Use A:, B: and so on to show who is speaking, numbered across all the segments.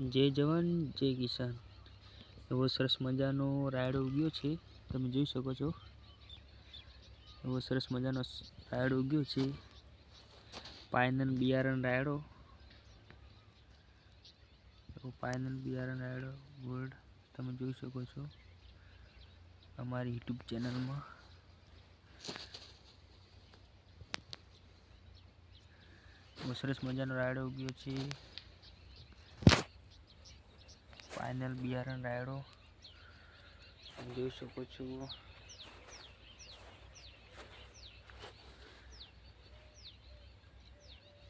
A: જય જવાન, જય કિસાન. એવો સરસ મજાનો રાયડો ઉગ્યો છે. તમે જોઈ શકો છો. એવો સરસ મજાનો રાયડો ઉગ્યો છે. પાયનન બિયારણ રાયડો. એવો પાયનન બિયારણ રાયડો વર્ડ તમે જોઈ શકો છો. અમારી યુટ્યુબ ચેનલમાં. એવો સરસ મજાનો રાયડો ઉગ્યો છે. ફાઇનલ બિયારણ રાયડો. જોઈ શકો છો.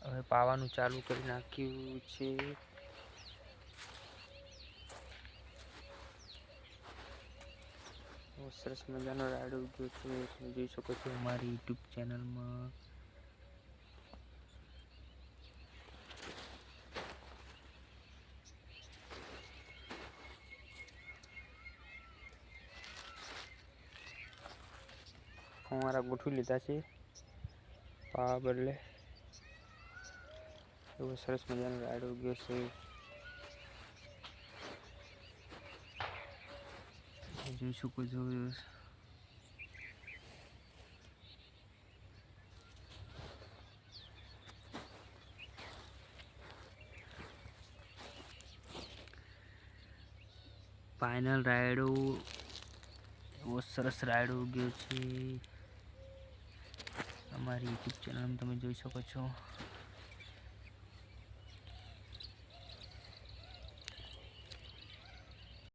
A: હવે પાવાનું ચાલુ કરી નાખ્યું છે. સરસ મજાનો રાયડો ઉગ્યો છે. જોઈ શકો છો અમારી યુટ્યુબ ચેનલમાં. ફુવારા ગોઠવી લીધા છે. પાવા બદલે એવો સરસ મજાનો રાયડો ઉગ્યો છે. જોઈ શકો છો? ફાઇનલ રાયડો એવો સરસ રાયડો ઉગ્યો છે. અમારી યુટ્યુબ ચેનલ તમે જોઈ શકો છો.